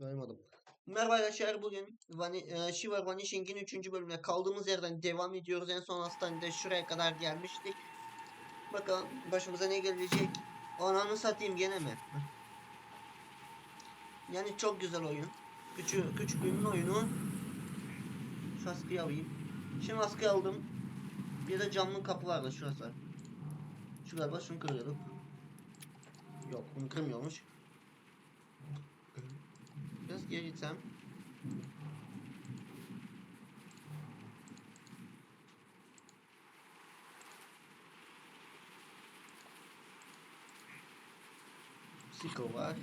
Duymadım. Merhaba arkadaşlar bugün Vani, e, Shiva Vanishing'in 3. bölümüne kaldığımız yerden devam ediyoruz. En son hastanede şuraya kadar gelmiştik. Bakalım başımıza ne gelecek. Ananı satayım gene mi? Yani çok güzel oyun. Küçük küçüklüğümün oyunu. Şu askıyı alayım. Şimdi askıyı aldım. Bir de camlı kapı vardı şurası. Şu galiba şunu kırıyorduk. Yok bunu kırmıyormuş. є яйце. Всі ковар.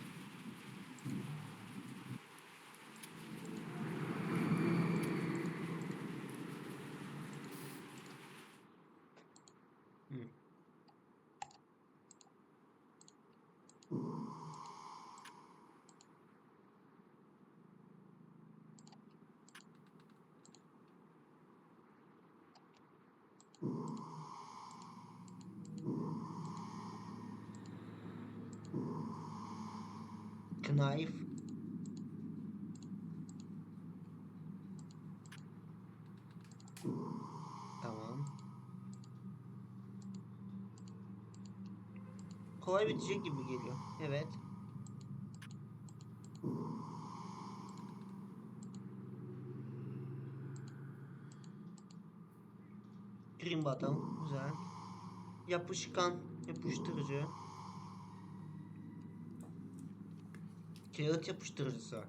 Knife. Tamam. Kolay bitecek gibi geliyor. Evet. Green bottom. Güzel. Yapışkan. Yapıştırıcı. Kağıt yapıştırıcısı.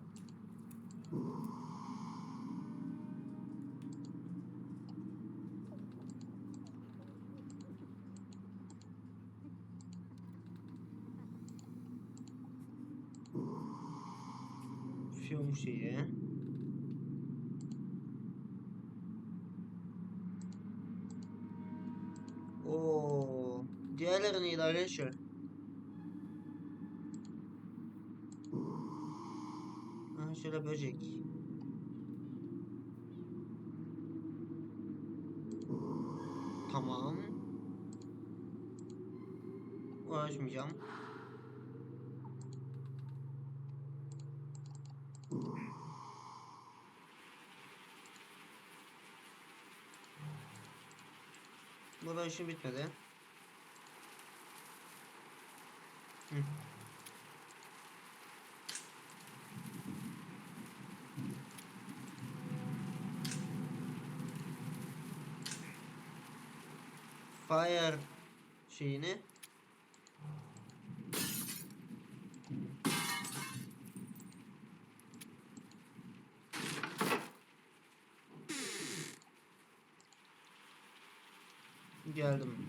Film şeyi. Oo, diğerleri neydi arkadaşlar? Ha, şöyle böcek. Tamam. Uğraşmayacağım. Burada işim bitmedi. Fire şeyini geldim.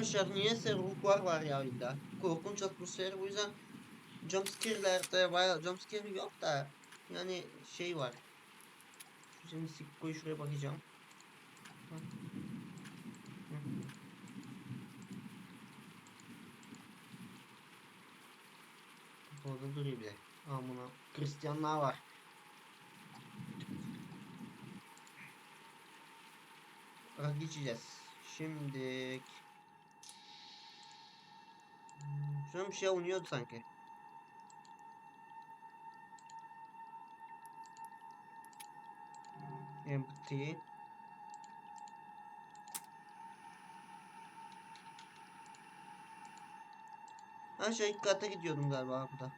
Arkadaşlar niyeyse ruhlar var ya oyunda. Korkunç atmosferi bu yüzden jumpscare'lerde bayağı jumpscare yok da yani şey var. Şimdi Sikko'yu şuraya bakacağım. Orada duruyor bir de. Amına. Hristiyanlar var. Geçeceğiz. Şimdi Şuna bir şey oynuyordu sanki. Empty. Aşağı ilk kata gidiyordum galiba burada.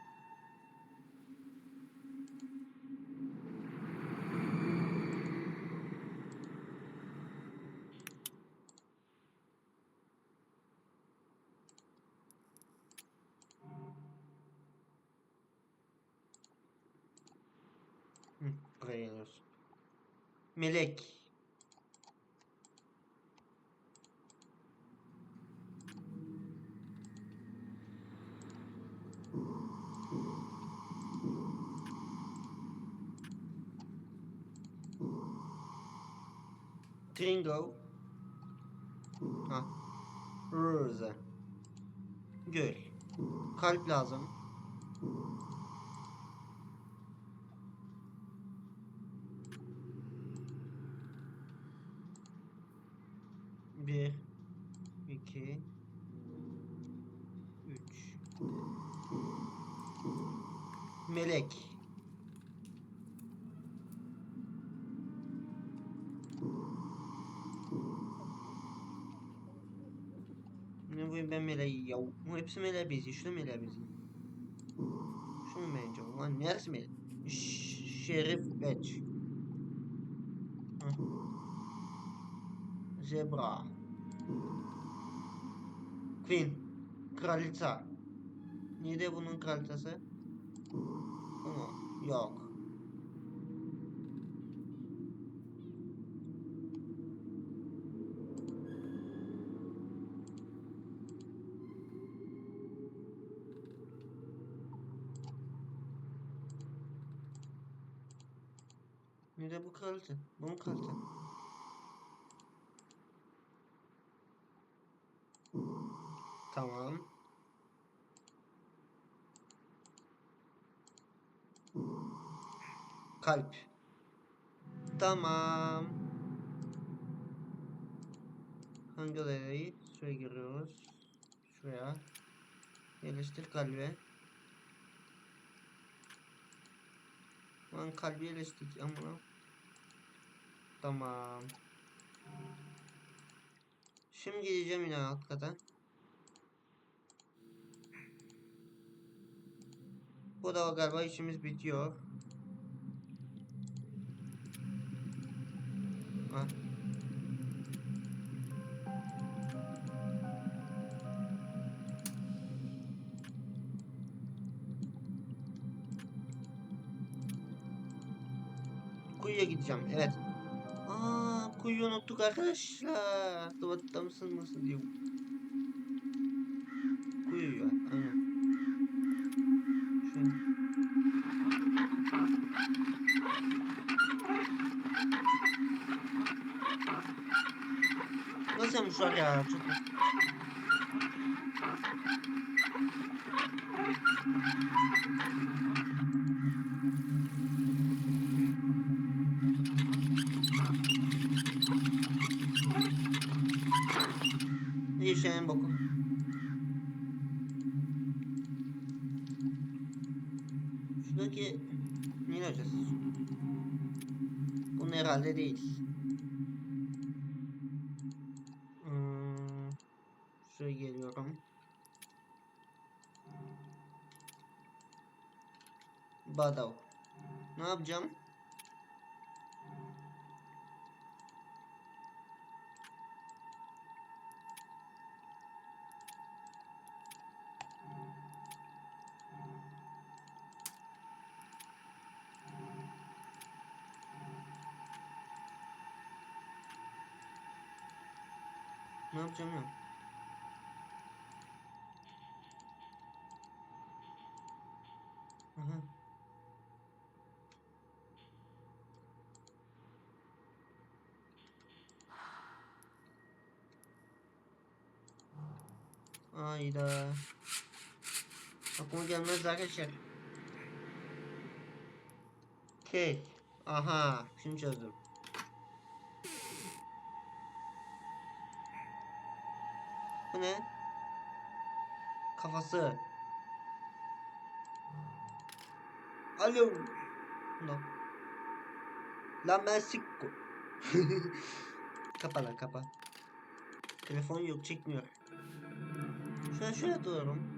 Melek. Tringo. Ha. Rose. Göl. Kalp lazım. Bir, iki, üç. Melek. Bu ben meleği ya. Bu hepsi meleğe benziyor. Şuna meleğe benziyor. Şunu mu? Lan neresi melek? Ş- Şerif Beç. Zebra. Queen. Kraliça. Nerede bunun kraliçası? Mu? Yok. Nerede bu kraliçe? Bu mu kraliçe? Tamam. Kalp. Tamam. Hangi odayı? Şuraya giriyoruz. Şuraya. Yerleştir kalbe. Lan kalbi yerleştirdik ama. Tamam. Şimdi gideceğim yine alt. Bu da galiba işimiz bitiyor. Ha. Kuyuya gideceğim. Evet. Kuyuyu unuttuk arkadaşlar. Duvarda mısın mısın diyor. İyi şeyin boku. Şuradaki ne hocası? Bunun herhalde değil. Hmm, şuraya geliyorum. Badav. Ne yapacağım? Ne yapacağım ya? Aha. Ayda. Aklıma gelmez arkadaşlar. Okey. Aha. Şimdi çözdüm. Ne? Kafası. Alo. Lan. Lan ben kapa lan kapa. Telefon yok çekmiyor. Şöyle şöyle duruyorum.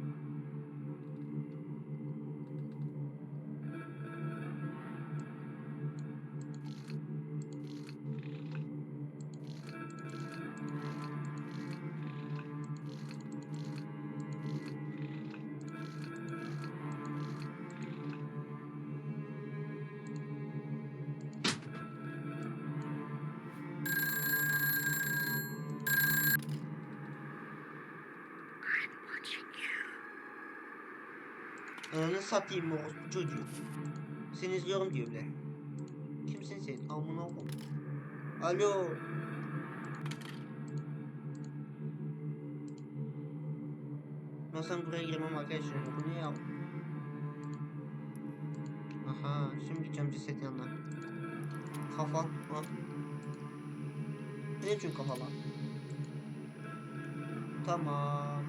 Ananı satayım bu çocuğu? Seni izliyorum diyor bile. Kimsin sen? Amına koyayım. Alo. Sen buraya girmem arkadaşlar. Bu ne ya? Aha, şimdi gideceğim ceset yanına. Kafa, ha. Ne için kafa lan? Tamam.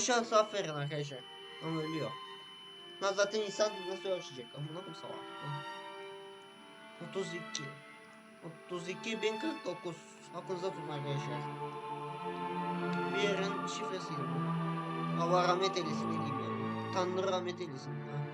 Yaşarsa aferin arkadaşlar. Ama ölüyor. Lan zaten insan nasıl ölçecek? Amına mı salak? Hı. 32 32 1049 Aklınızda tutun arkadaşlar. Bir yerin şifresiydi bu. Allah rahmet eylesin diyeyim ya. Tanrı rahmet eylesin. Ha.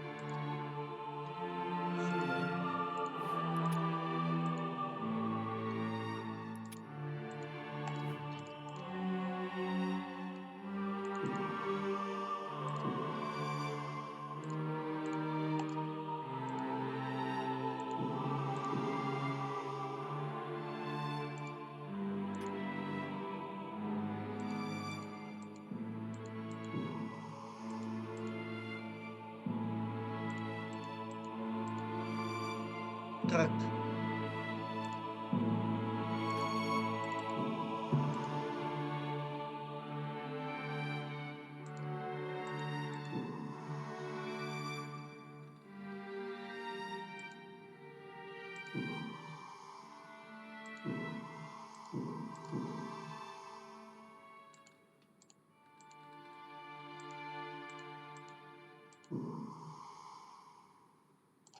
truck.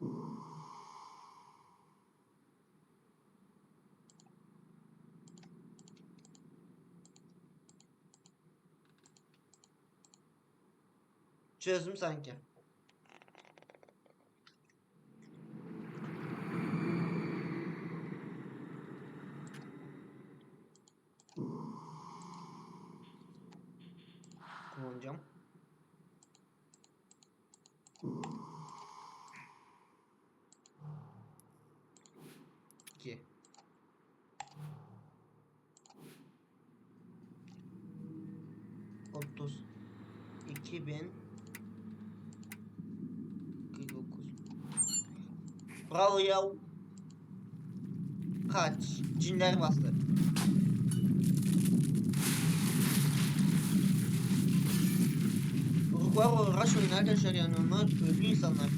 Ooh. Çözdüm sanki. Kullanacağım. İki. Otuz. İki bin. Bravo ya. Kaç? Cinler bastı. Ruhlar uğraşmayın arkadaşlar yani onlar ölü insanlar.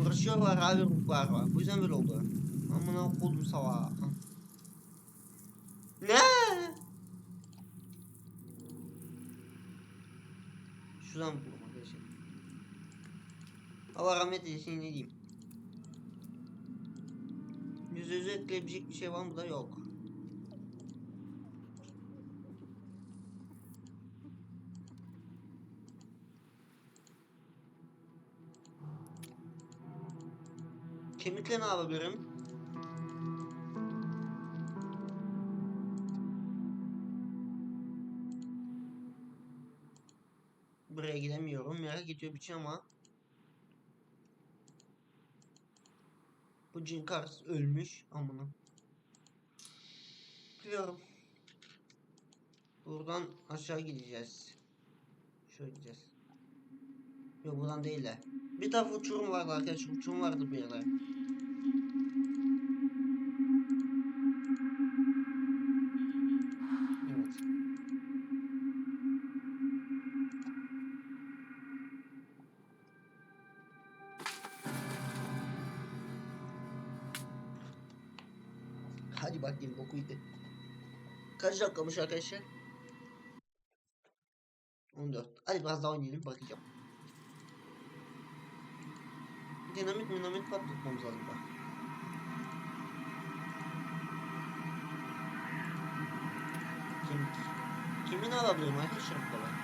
Uğraşıyorlar abi ruhlarla. Bu yüzden böyle oldu. Amına koydum sava. Ne? Şuradan buldum arkadaşlar. Allah rahmet eylesin ne diyeyim. Yüz yüze ekleyebilecek bir şey var mı da yok. Kemikle ne yapabilirim? Buraya gidemiyorum. Merak ediyor bir şey ama. Bu cin karısı ölmüş amına. Biliyorum. Buradan aşağı gideceğiz. Şöyle gideceğiz. Yok buradan değil de. Bir taraf uçurum vardı arkadaşlar. Uçurum vardı bir yerde. Hadi bakayım bokuydu. Kaç dakikamış arkadaşlar? 14. Hadi biraz daha oynayalım bakacağım. Dinamit dinamit patlatmamız lazım bak. Kim, kimin alabilirim arkadaşlar bu kadar?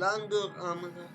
Lan dur amına.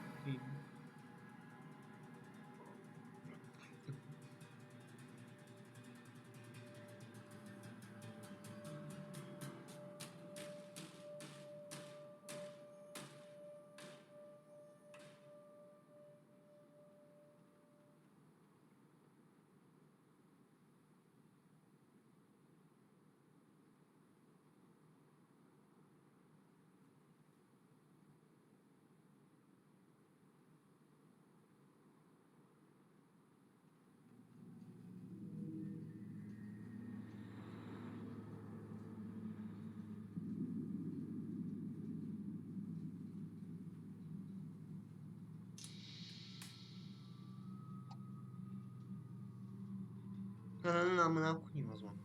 Koyayım. amına koyayım o zaman.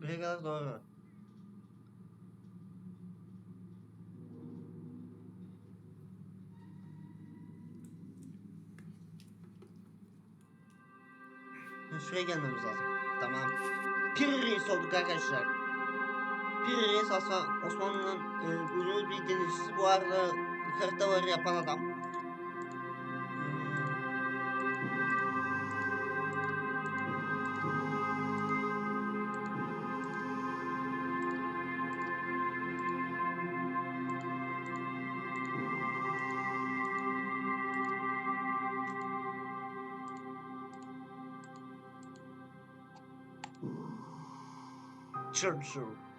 Buraya kadar doğru. Şuraya gelmemiz lazım. Tamam. Pir Reis olduk arkadaşlar. Pir Reis Osman, Osmanlı'nın e, ünlü bir denizcisi. Bu arada haritaları yapan adam. Churchill.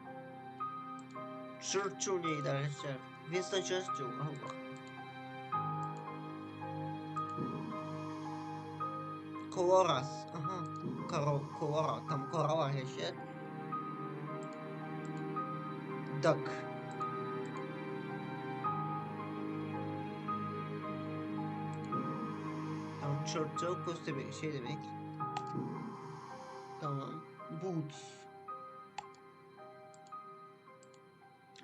Churchill neydi arkadaşlar? Winston Churchill. Allah. Koloras. Aha. Karo, Kolora. Tam Kora var arkadaşlar. Duck. Tamam Churchill demek şey demek. Tamam. Boots.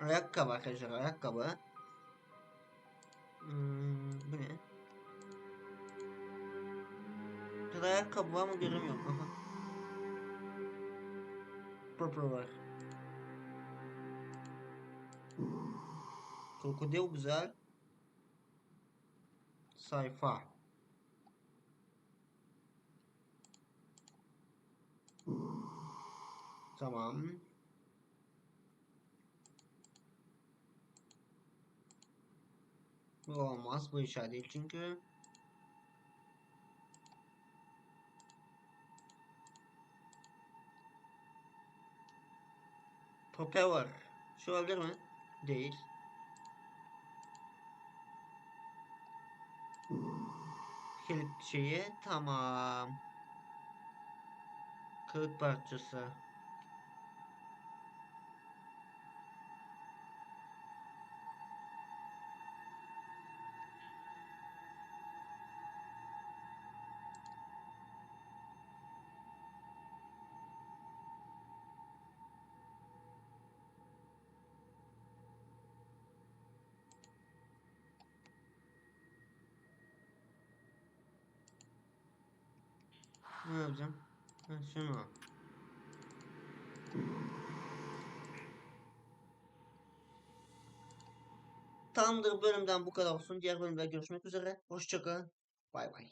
Ayakkabı arkadaşlar ayakkabı. Hmm, bu ne? Burada ayakkabı var mı göremiyorum. Aha. Var. Krokodil güzel. Sayfa. Tamam. Bu olmaz bu işaret değil çünkü. Propeller. Şu olabilir mi? Değil. Kilit şeyi tamam. Kağıt parçası. Ne yapacağım? Ha, şunu. Tamamdır bölümden bu kadar olsun. Diğer bölümde görüşmek üzere. Hoşçakalın. Bay bay.